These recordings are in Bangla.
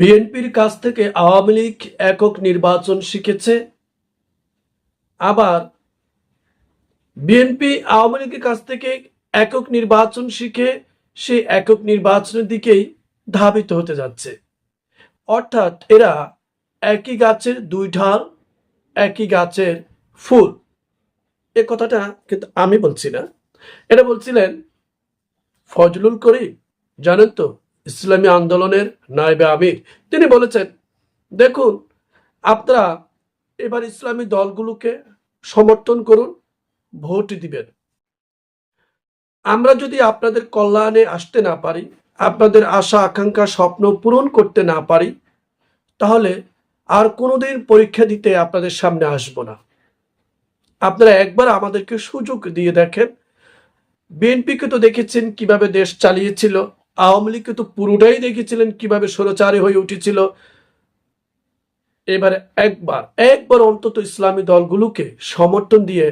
বিএনপির কাছ থেকে আওয়ামী লীগ একক নির্বাচন শিখেছে। আবার বিএনপি আওয়ামী লীগের কাছ থেকে একক নির্বাচন শিখে সেই একক নির্বাচনের দিকেই ধাবিত হতে যাচ্ছে। অর্থাৎ এরা একই গাছের দুই ঢাল, একই গাছের ফুল। এ কথাটা কিন্তু আমি বলছি না। এটা বলছিলেন, ফজলুল করিম, জানেন তো ইসলামী আন্দোলনের নায়েবে আমির। তিনি বলেছেন, দেখুন, আপনারা এবার ইসলামী দলগুলোকে সমর্থন করুন, ভোট দিবেন। আমরা যদি আপনাদের কল্যাণে আসতে না পারি, আপনাদের আশা, আকাঙ্ক্ষা, স্বপ্ন পূরণ করতে না পারি, তাহলে আর কোনোদিন পরীক্ষা দিতে আপনাদের সামনে আসব না। আপনারা একবার আমাদেরকে সুযোগ দিয়ে দেখেন। বিএনপিকে তো দেখেছেন কীভাবে দেশ চালিয়েছিল আওয়ামী লীগকে তো পুরোটাই দেখেছিলেন, কীভাবে স্বৈরাচারী হয়ে উঠেছিল। এবারে একবার একবার অন্তত ইসলামী দলগুলোকে সমর্থন দিয়ে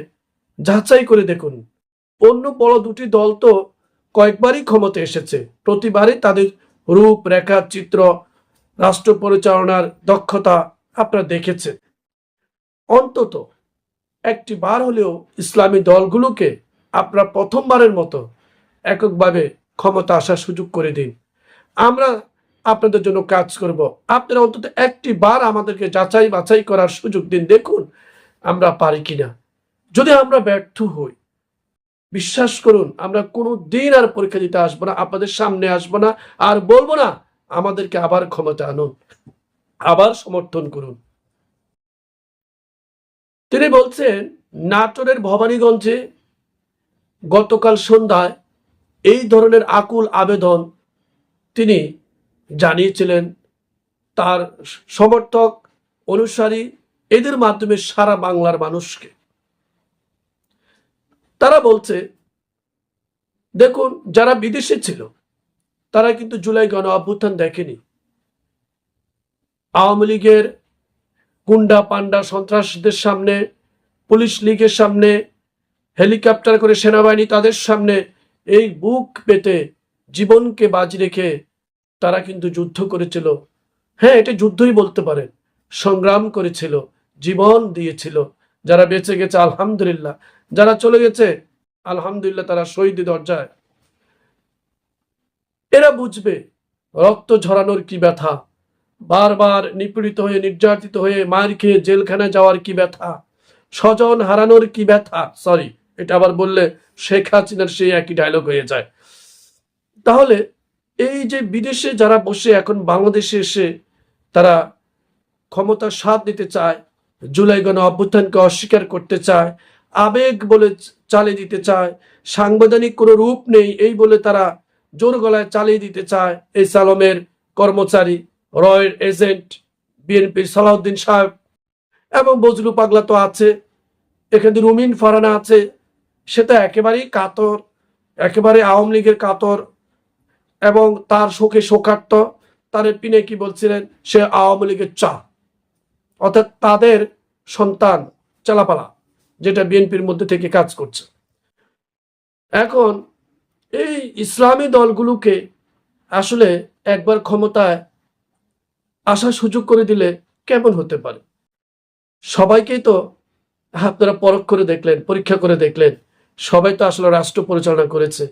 যাচাই করে দেখুন। অন্য বড় দুটি দল তো কয়েকবারই ক্ষমতা এসেছে। প্রতিবারই তাদের রূপ, রেখা, চিত্র, রাষ্ট্র পরিচালনার দক্ষতা আপনারা দেখেছেন। অন্তত একটি বার হলেও ইসলামী দলগুলোকে আপনারা প্রথমবারের মতো এককভাবে ক্ষমতা আসার সুযোগ করে দিন। আমরা আপনাদের জন্য কাজ করব। আপনারা অন্তত একটি বার আমাদেরকে যাচাই বাছাই করার সুযোগ দিন। দেখুন, আমরা পারি কিনা। যদি আমরা ব্যর্থ হই, বিশ্বাস করুন, আমরা কোনো দিন আর পরীক্ষা দিতে আসব না, আপনাদের সামনে আসব না, আর বলব না, আমাদেরকে আবার ক্ষমতা আনুন, আবার সমর্থন করুন। তিনি বলছেন, নাটোরের ভবানীগঞ্জে গতকাল সন্ধ্যায় এই ধরনের আকুল আবেদন তিনি জানিয়েছিলেন। তার সমর্থক অনুসারী এদের মাধ্যমে সারা বাংলার মানুষকে। তারা বলছে, দেখুন, যারা বিদেশে ছিল, তারা কিন্তু জুলাই গণ অভ্যুত্থান দেখেনি। আওয়ামী লীগের গুন্ডা, পান্ডা, সন্ত্রাসীদের সামনে, পুলিশ লীগের সামনে, হেলিকপ্টার করে সেনাবাহিনী তাদের সামনে এই বুক পেতে জীবনকে বাজি রেখে তারা কিন্তু যুদ্ধ করেছিল। হ্যাঁ এটা যুদ্ধই বলতে পারেন। সংগ্রাম করেছিল, জীবন দিয়েছিল। যারা বেঁচে গেছে, আলহামদুলিল্লাহ। যারা চলে গেছে, আলহামদুলিল্লাহ তারা শহীদ দরজায়। এরা বুঝবে, রক্ত ঝরানোর কি ব্যথা? বারবার নিপীড়িত হয়ে, নির্যাতিত হয়ে, মার খেয়ে জেলখানায় যাওয়ার কি ব্যথা? স্বজন হারানোর কি ব্যথা? সরি এটা আবার বললে শেখ হাসিনার সেই একই ডায়লগ হয়ে যায়। তাহলে এই যে বিদেশে যারা বসে এখন বাংলাদেশে এসে তারা ক্ষমতার স্বাদ নিতে চায়, জুলাই গণ অভ্যুত্থানকে অস্বীকার করতে চায়, আবেগ বলে চালিয়ে দিতে চায়, সাংবিধানিক কোনো রূপ নেই এই বলে তারা জোর গলায় চালিয়ে দিতে চায় এই সালমের কর্মচারী, রয়ের এজেন্ট বিএনপির সালাউদ্দিন সাহেব। এবং বজলু পাগলা তো আছে, এখানে রুমিন ফারানা আছে সেটা একেবারেই কাতর, একেবারে আওয়ামী লীগের কাতর এবং তার শোকে শোকার্ত। তার পিনে কি বলছিলেন? সে আওয়ামী লীগের চা। অর্থাৎ তাদের সন্তান চালাপালা, যেটা বিএনপির মধ্যে থেকে কাজ করছে। এখন এই ইসলামী দলগুলোকে আসলে একবার ক্ষমতায় আসার সুযোগ করে দিলে কেমন হতে পারে? সবাইকেই তো আপনারা পরখ করে দেখলেন, পরীক্ষা করে দেখলেন। সবাই তো আসলে রাষ্ট্র পরিচালনা করেছে।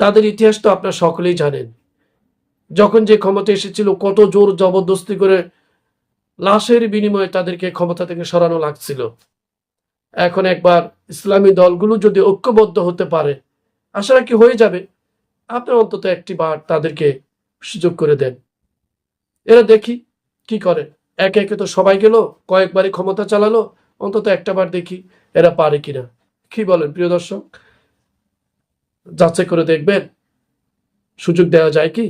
তাদের ইতিহাস তো আপনারা সকলেই জানেন। যখন যে ক্ষমতা এসেছিল, কত জোর জবরদস্তি করে লাশের বিনিময়ে তাদেরকে ক্ষমতা থেকে সরানো লাগছিল। এখন একবার ইসলামী দলগুলো যদি ঐক্যবদ্ধ হতে পারে, আশা রাখি হয়ে যাবে। আপনার অন্তত একটি বার তাদেরকে সুযোগ করে দেন। এরা দেখি কি করে। একে একে তো সবাই গেল, কয়েকবারই ক্ষমতা চালালো, অন্তত একটা বার দেখি। এরা পারে কিনা? কি বলেন প্রিয় দর্শক? যাচাই করে দেখবেন? সুযোগ দেওয়া যায় কি?